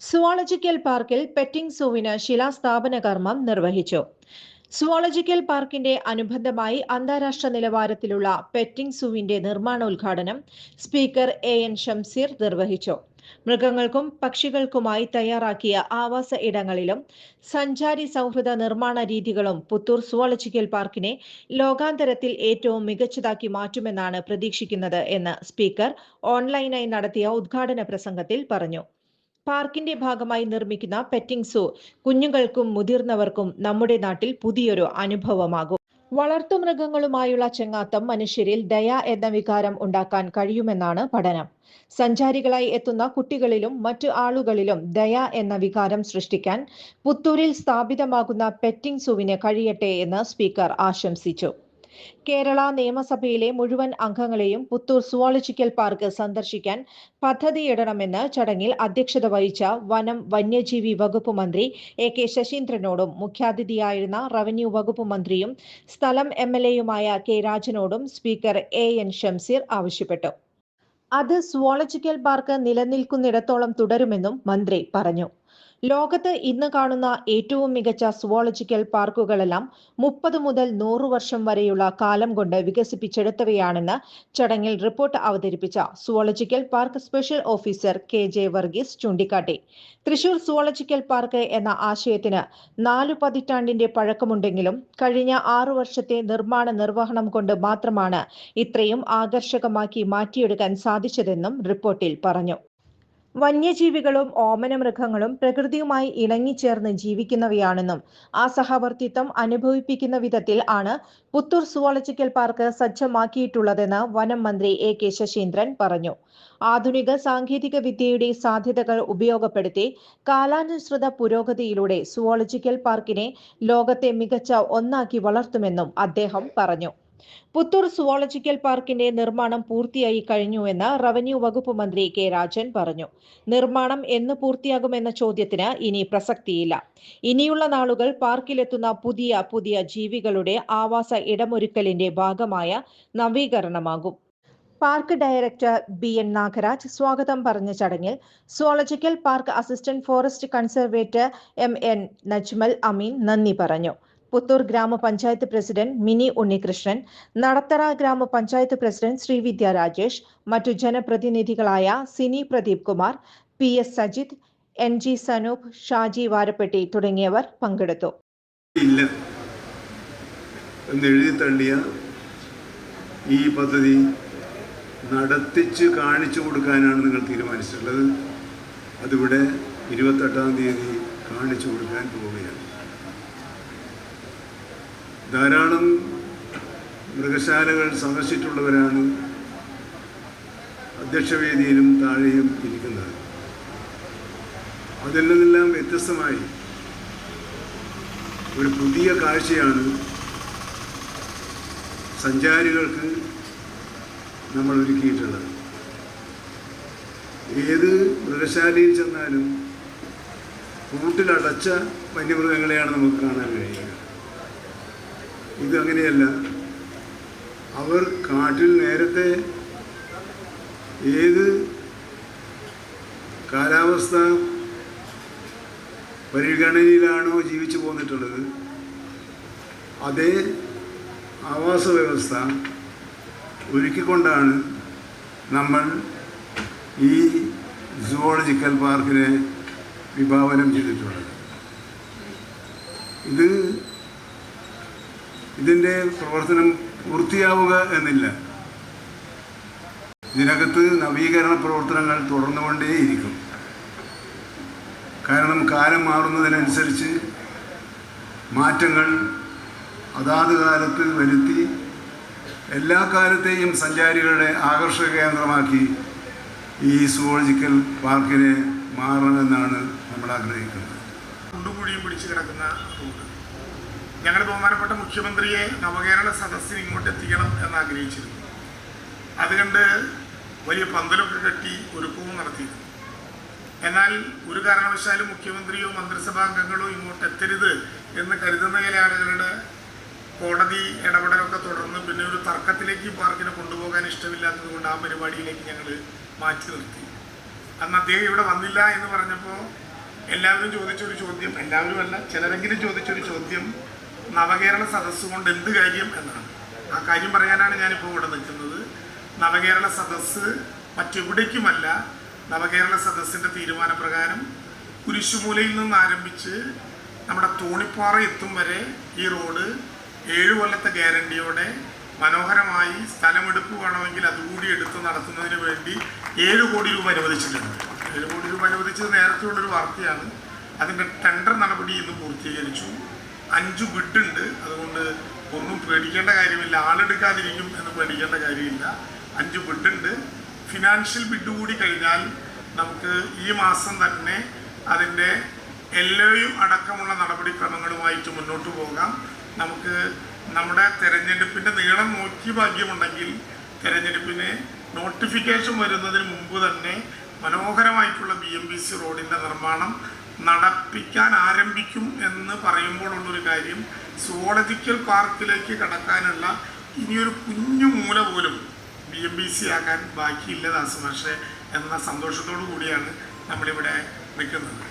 Zoological പാർക്കിൽ petting സൂവിന് ശിലാസ്ഥാപന കർമ്മം നിർവഹിച്ചു. സുവോളജിക്കൽ പാർക്കിന്റെ അനുബന്ധമായി അന്താരാഷ്ട്ര നിലവാരത്തിലുള്ള പെറ്റിംഗ് സൂവിന്റെ നിർമ്മാണോദ്ഘാടനം സ്പീക്കർ എ എൻ ഷംസീർ നിർവഹിച്ചു. മൃഗങ്ങൾക്കും പക്ഷികൾക്കുമായി തയ്യാറാക്കിയ ആവാസ ഇടങ്ങളിലും സഞ്ചാരി സൗഹൃദ നിർമ്മാണ രീതികളും പുത്തൂർ സുവോളജിക്കൽ പാർക്കിനെ ലോകാന്തരത്തിൽ ഏറ്റവും മികച്ചതാക്കി മാറ്റുമെന്നാണ് പ്രതീക്ഷിക്കുന്നത് എന്ന് സ്പീക്കർ ഓൺലൈനായി നടത്തിയ ഉദ്ഘാടന പ്രസംഗത്തിൽ പറഞ്ഞു. പാർക്കിന്റെ ഭാഗമായി നിർമ്മിക്കുന്ന പെറ്റിംഗ് സൂ കുഞ്ഞുങ്ങൾക്കും മുതിർന്നവർക്കും നമ്മുടെ നാട്ടിൽ പുതിയൊരു അനുഭവമാകും. വളർത്തുമൃഗങ്ങളുമായുള്ള ചെങ്ങാത്തം മനുഷ്യരിൽ ദയ എന്ന വികാരം ഉണ്ടാക്കാൻ കഴിയുമെന്നാണ് പഠനം. സഞ്ചാരികളായി എത്തുന്ന കുട്ടികളിലും മറ്റു ആളുകളിലും ദയ എന്ന വികാരം സൃഷ്ടിക്കാൻ പുത്തൂരിൽ സ്ഥാപിതമാകുന്ന പെറ്റിംഗ് സൂവിന് കഴിയട്ടെ എന്ന് സ്പീക്കർ ആശംസിച്ചു. കേരള നിയമസഭയിലെ മുഴുവൻ അംഗങ്ങളെയും പുത്തൂർ സുവോളജിക്കൽ പാർക്ക് സന്ദർശിക്കാൻ പദ്ധതിയിടണമെന്ന് ചടങ്ങിൽ അധ്യക്ഷത വഹിച്ച വനം വന്യജീവി വകുപ്പ് മന്ത്രി എ കെ ശശീന്ദ്രനോടും മുഖ്യാതിഥിയായിരുന്ന റവന്യൂ വകുപ്പ് മന്ത്രിയും സ്ഥലം എം എൽ എയുമായ കെ രാജനോടും സ്പീക്കർ എ എൻ ഷംസീർ ആവശ്യപ്പെട്ടു. അത് സുവോളജിക്കൽ പാർക്ക് നിലനിൽക്കുന്നിടത്തോളം തുടരുമെന്നും മന്ത്രി പറഞ്ഞു. ലോകത്ത് ഇന്ന് കാണുന്ന ഏറ്റവും മികച്ച സുവോളജിക്കൽ പാർക്കുകളെല്ലാം മുപ്പത് മുതൽ നൂറ് വർഷം വരെയുള്ള കാലം കൊണ്ട് വികസിപ്പിച്ചെടുത്തവയാണെന്ന് ചടങ്ങിൽ റിപ്പോർട്ട് അവതരിപ്പിച്ച zoological park special officer K J Varghese ചൂണ്ടിക്കാട്ടി. തൃശൂർ സുവോളജിക്കൽ പാർക്ക് എന്ന ആശയത്തിന് നാലു പതിറ്റാണ്ടിന്റെ പഴക്കമുണ്ടെങ്കിലും കഴിഞ്ഞ ആറു വർഷത്തെ നിർമ്മാണ നിർവഹണം കൊണ്ട് മാത്രമാണ് ഇത്രയും ആകർഷകമാക്കി മാറ്റിയെടുക്കാൻ സാധിച്ചതെന്നും റിപ്പോർട്ടിൽ പറഞ്ഞു. വന്യജീവികളും ഓമന മൃഗങ്ങളും പ്രകൃതിയുമായി ഇണങ്ങിച്ചേർന്ന് ജീവിക്കുന്നവയാണെന്നും ആ സഹവർത്തിത്വം അനുഭവിപ്പിക്കുന്ന വിധത്തിൽ ആണ് പുത്തൂർ സുവോളജിക്കൽ പാർക്ക് സജ്ജമാക്കിയിട്ടുള്ളതെന്ന് വനം മന്ത്രി എ കെ ശശീന്ദ്രൻ പറഞ്ഞു. ആധുനിക സാങ്കേതിക വിദ്യയുടെ സാധ്യതകൾ ഉപയോഗപ്പെടുത്തി കാലാനുസൃത പുരോഗതിയിലൂടെ സുവോളജിക്കൽ പാർക്കിനെ ലോകത്തെ മികച്ച ഒന്നാക്കി വളർത്തുമെന്നും അദ്ദേഹം പറഞ്ഞു. പുത്തൂർ സുവോളജിക്കൽ പാർക്കിന്റെ നിർമ്മാണം പൂർത്തിയായി കഴിഞ്ഞുവെന്ന് റവന്യൂ വകുപ്പ് മന്ത്രി കെ രാജൻ പറഞ്ഞു. നിർമ്മാണം എന്ന് പൂർത്തിയാകുമെന്ന ചോദ്യത്തിന് ഇനി പ്രസക്തിയില്ല. ഇനിയുള്ള നാളുകൾ പാർക്കിലെത്തുന്ന പുതിയ പുതിയ ജീവികളുടെ ആവാസ ഇടമൊരുക്കലിന്റെ ഭാഗമായ നവീകരണമാകും. Park director B N Nagaraj സ്വാഗതം പറഞ്ഞ ചടങ്ങിൽ zoological park assistant forest conservator M N Najmal Ameen നന്ദി പറഞ്ഞു. പുത്തൂർ ഗ്രാമപഞ്ചായത്ത് പ്രസിഡന്റ് മിനി ഉണ്ണികൃഷ്ണൻ നടത്തറ ഗ്രാമപഞ്ചായത്ത് പ്രസിഡന്റ് ശ്രീവിദ്യ രാജേഷ് മറ്റു ജനപ്രതിനിധികളായ Sini Pradeep Kumar P S Sajith N G Sanoop Shaji Varappetty തുടങ്ങിയവർ പങ്കെടുത്തു. ഇല്ല. തള്ളിയ ഈ പദ്ധതി നടത്തിച്ച് കാണിച്ചു കൊടുക്കാനാണ് നിങ്ങൾ തീരുമാനിച്ചിട്ടുള്ളത്. അതിവിടെ ഇരുപത്തെട്ടാം തീയതി കാണിച്ചു കൊടുക്കാൻ പോവുകയാണ്. ധാരാളം മൃഗശാലകൾ സന്ദർശിച്ചിട്ടുള്ളവരാണ് അധ്യക്ഷവേദിയിലും താഴെയും ഇരിക്കുന്നത്. അതിൽ നിന്നെല്ലാം വ്യത്യസ്തമായി ഒരു പുതിയ കാഴ്ചയാണ് സഞ്ചാരികൾക്ക് നമ്മൾ ഒരുക്കിയിട്ടുള്ളത്. ഏത് മൃഗശാലയിൽ ചെന്നാലും കൂട്ടിലടച്ച വന്യമൃഗങ്ങളെയാണ് നമുക്ക് കാണാൻ കഴിയുക. ഇത് അങ്ങനെയല്ല അവർ കാട്ടിൽ നേരത്തെ ഏത് കാലാവസ്ഥ പരിഗണനയിലാണോ ജീവിച്ചു പോന്നിട്ടുള്ളത് അതേ ആവാസ വ്യവസ്ഥ ഒരുക്കിക്കൊണ്ടാണ് നമ്മൾ ഈ സുവോളജിക്കൽ പാർക്കിനെ വിഭാവനം ചെയ്തിട്ടുള്ളത്. ഇത് ഇതിന്റെ പ്രവർത്തനം പൂർത്തിയാവുക എന്നില്ല. ഇതിനകത്ത് നവീകരണ പ്രവർത്തനങ്ങൾ തുടർന്നുകൊണ്ടേയിരിക്കും. കാരണം കാലം മാറുന്നതിനനുസരിച്ച് മാറ്റങ്ങൾ അതാത് കാലത്ത് വരുത്തി എല്ലാ കാലത്തെയും സഞ്ചാരികളുടെ ആകർഷക കേന്ദ്രമാക്കി ഈ സുവോളജിക്കൽ പാർക്കിനെ മാറണമെന്നാണ് നമ്മൾ ആഗ്രഹിക്കുന്നത് കുണ്ടുകുഴിയും പിടിച്ചു കിടക്കുന്ന റോഡ്. ഞങ്ങളുടെ ബഹുമാനപ്പെട്ട മുഖ്യമന്ത്രിയെ നവകേരള സദസ്സിന് ഇങ്ങോട്ട് എത്തിക്കണം എന്ന് ആഗ്രഹിച്ചിരുന്നു അതുകൊണ്ട് വലിയ പന്തലൊക്കെ കെട്ടി ഒരുക്കവും നടത്തിയിരുന്നു. എന്നാൽ ഒരു കാരണവശാലും മുഖ്യമന്ത്രിയോ മന്ത്രിസഭാ അംഗങ്ങളോ ഇങ്ങോട്ട് എത്തരുത് എന്ന് കരുതുന്ന ചില ആളുകളുടെ കോടതി ഇടപെടലൊക്കെ തുടർന്ന് പിന്നെ ഒരു തർക്കത്തിലേക്ക് പാർക്കിനെ കൊണ്ടുപോകാൻ ഇഷ്ടമില്ലാത്തത് കൊണ്ട് ആ പരിപാടിയിലേക്ക് ഞങ്ങൾ മാറ്റി നിർത്തി. അന്ന് അദ്ദേഹം ഇവിടെ വന്നില്ല എന്ന് പറഞ്ഞപ്പോൾ എല്ലാവരും ചോദിച്ചൊരു ചോദ്യം എല്ലാവരും അല്ല ചിലരെങ്കിലും ചോദിച്ചൊരു ചോദ്യം നവകേരള സദസ്സ് കൊണ്ട് എന്ത് കാര്യം എന്നാണ്. ആ കാര്യം പറയാനാണ് ഞാനിപ്പോൾ ഇവിടെ നിൽക്കുന്നത്. നവകേരള സദസ്സ് മറ്റെവിടേക്കുമല്ല നവകേരള സദസ്സിന്റെ തീരുമാനപ്രകാരം കുരിശുമൂലയിൽ നിന്ന് ആരംഭിച്ച് നമ്മുടെ തോണിപ്പാറ എത്തും വരെ ഈ റോഡ് ഏഴു കൊല്ലത്തെ ഗ്യാരണ്ടിയോടെ മനോഹരമായി സ്ഥലമെടുപ്പ് വേണമെങ്കിൽ അതുകൂടി എടുത്ത് നടത്തുന്നതിന് വേണ്ടി ഏഴ് കോടി രൂപ അനുവദിച്ചിട്ടുണ്ട്. ഏഴ് കോടി രൂപ അനുവദിച്ചത് നേരത്തെയുള്ളൊരു വാർത്തയാണ്. അതിന്റെ ടെൻഡർ നടപടി ഇന്ന് പൂർത്തീകരിച്ചു. അഞ്ച് വിട്ടുണ്ട്. അതുകൊണ്ട് ഒന്നും പേടിക്കേണ്ട കാര്യമില്ല. ആളെടുക്കാതിരിക്കും എന്ന് പേടിക്കേണ്ട കാര്യമില്ല. അഞ്ച് ബിഡുണ്ട് ഫിനാൻഷ്യൽ ബിഡ് കൂടി കഴിഞ്ഞാൽ നമുക്ക് ഈ മാസം തന്നെ അതിന്റെ എല്ലായും അടക്കമുള്ള നടപടിക്രമങ്ങളുമായിട്ട് മുന്നോട്ട് പോകാം. നമുക്ക് നമ്മുടെ തെരഞ്ഞെടുപ്പിന്റെ നീളം നോക്കി ഭാഗ്യമുണ്ടെങ്കിൽ തെരഞ്ഞെടുപ്പിന് നോട്ടിഫിക്കേഷൻ വരുന്നതിന് മുമ്പ് തന്നെ മനോഹരമായിട്ടുള്ള ബി എം ബി സി റോഡിന്റെ നിർമ്മാണം നടപ്പിക്കാൻ ആരംഭിക്കും എന്ന് പറയുമ്പോഴുള്ളൊരു കാര്യം സുവോളജിക്കൽ പാർക്കിലേക്ക് കടക്കാനുള്ള ഇനിയൊരു കുഞ്ഞു മൂല പോലും ബി എം ബി സി ആക്കാൻ ബാക്കിയില്ല ദാസമാഷെ എന്ന സന്തോഷത്തോടു കൂടിയാണ് നമ്മളിവിടെ നിൽക്കുന്നത്.